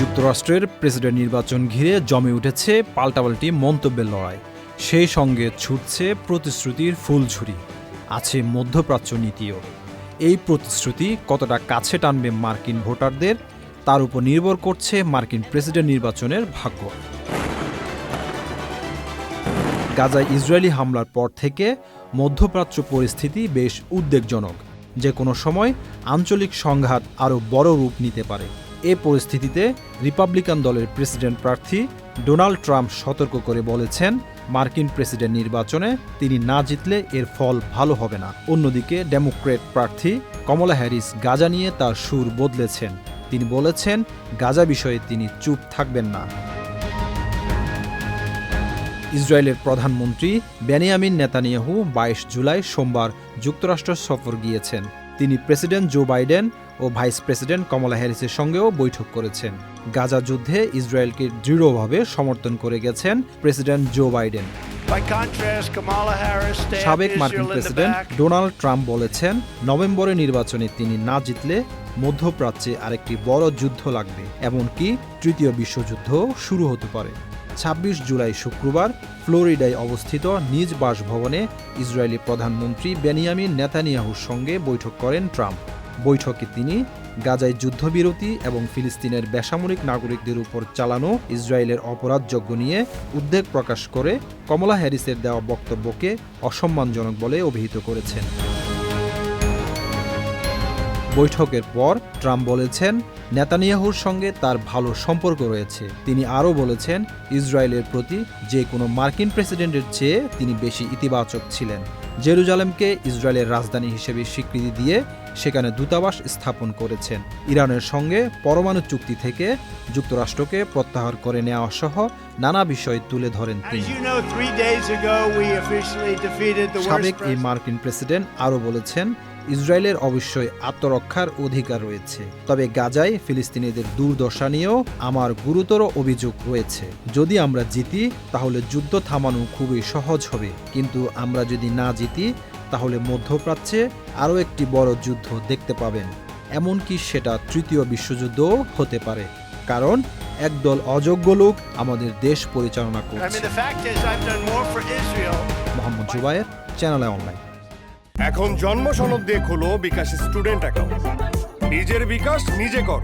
যুক্তরাষ্ট্রের প্রেসিডেন্ট নির্বাচন ঘিরে জমে উঠেছে পাল্টাপাল্টি মন্তব্যের লড়াই। সেই সঙ্গে ছুটছে প্রতিশ্রুতির ফুলঝুরি। আছে মধ্যপ্রাচ্য নীতিও। এই প্রতিশ্রুতি কতটা কাছে টানবে মার্কিন ভোটারদের, তার উপর নির্ভর করছে মার্কিন প্রেসিডেন্ট নির্বাচনের ভাগ্য। গাজায় ইসরায়েলি হামলার পর থেকে মধ্যপ্রাচ্য পরিস্থিতি বেশ উদ্বেগজনক। যে কোনো সময় আঞ্চলিক সংঘাত আরও বড় রূপ নিতে পারে। এ পরিস্থিতিতে রিপাবলিকান দলের প্রেসিডেন্ট প্রার্থী ডোনাল্ড ট্রাম্প সতর্ক করে বলেছেন, মার্কিন প্রেসিডেন্ট নির্বাচনে তিনি না জিতলে এর ফল ভালো হবে না। অন্যদিকে ডেমোক্রেট প্রার্থী কমলা হ্যারিস গাজা নিয়ে তার সুর বদলেছেন। তিনি বলেছেন, গাজা বিষয়ে তিনি চুপ থাকবেন না। ইসরায়েলের প্রধানমন্ত্রী বেনিয়ামিন নেতানিয়াহু বাইশ জুলাই সোমবার যুক্তরাষ্ট্র সফর গিয়েছেন। তিনি প্রেসিডেন্ট জো বাইডেন ও ভাইস প্রেসিডেন্ট কমলা হ্যারিসের সঙ্গেও বৈঠক করেছেন। গাজা যুদ্ধে ইসরায়েলকে দৃঢ়ভাবে সমর্থন করে গেছেন প্রেসিডেন্ট জো বাইডেন। সাবেক মার্কিন প্রেসিডেন্ট ডোনাল্ড ট্রাম্প বলেছেন নভেম্বরে নির্বাচনে তিনি না জিতলে মধ্যপ্রাচ্যে আরেকটি বড় যুদ্ধ লাগবে এমনকি তৃতীয় বিশ্বযুদ্ধ শুরু হতে পারে। ছাব্বিশ জুলাই শুক্রবার ফ্লোরিডায় অবস্থিত নিজ বাসভবনে ইসরায়েলি প্রধানমন্ত্রী বেনিয়ামিন নেতানিয়াহুর সঙ্গে বৈঠক করেন ট্রাম্প। বৈঠকে তিনি গাজায় যুদ্ধবিরতি এবং ফিলিস্তিনের বেসামরিক নাগরিকদের উপর চালানো ইসরায়েলের অপরাধযোগ্য নিয়ে উদ্বেগ প্রকাশ করে কমলা হ্যারিসের দেওয়া বক্তব্যকে অসম্মানজনক বলে অভিহিত করেছেন। বৈঠকের পর ট্রাম্প বলেছেন, নেতানিয়াহুর সঙ্গে তার ভালো সম্পর্ক রয়েছে। তিনি আরও বলেছেন, ইসরায়েলের প্রতি যে কোনো মার্কিন প্রেসিডেন্টের চেয়ে তিনি বেশি ইতিবাচক ছিলেন। জেরুজালেমকে ইসরায়েলের রাজধানী হিসেবে স্বীকৃতি দিয়ে সেখানে দূতাবাস স্থাপন করেছেন। ইরানের সঙ্গে পরমাণু চুক্তি থেকে যুক্তরাষ্ট্রকে প্রত্যাহার করে নেওয়া সহ নানা বিষয় তুলে ধরেন তিনি। সাবেক এই মার্কিন প্রেসিডেন্ট আরও বলেছেন ইসরায়েলের অবশ্যই আত্মরক্ষার অধিকার রয়েছে। তবে গাজায় ফিলিস্তিনিদের দুর্দশা নিয়েও আমার গুরুতর অভিযোগ রয়েছে। যদি আমরা জিতি তাহলে যুদ্ধ থামানো খুবই সহজ হবে। কিন্তু আমরা যদি না জিতি তাহলে মধ্যপ্রাচ্যে আরও একটি বড় যুদ্ধ দেখতে পাবেন। এমনকি সেটা তৃতীয় বিশ্বযুদ্ধও হতে পারে কারণ একদল অযোগ্য লোক আমাদের দেশ পরিচালনা করছে. মোহাম্মদ জুবায়ের চ্যানেল অনলাইন এখন জন্ম সনদ দিয়ে খোলো বিকাশ স্টুডেন্ট অ্যাকাউন্ট। নিজের বিকাশ নিজে কর।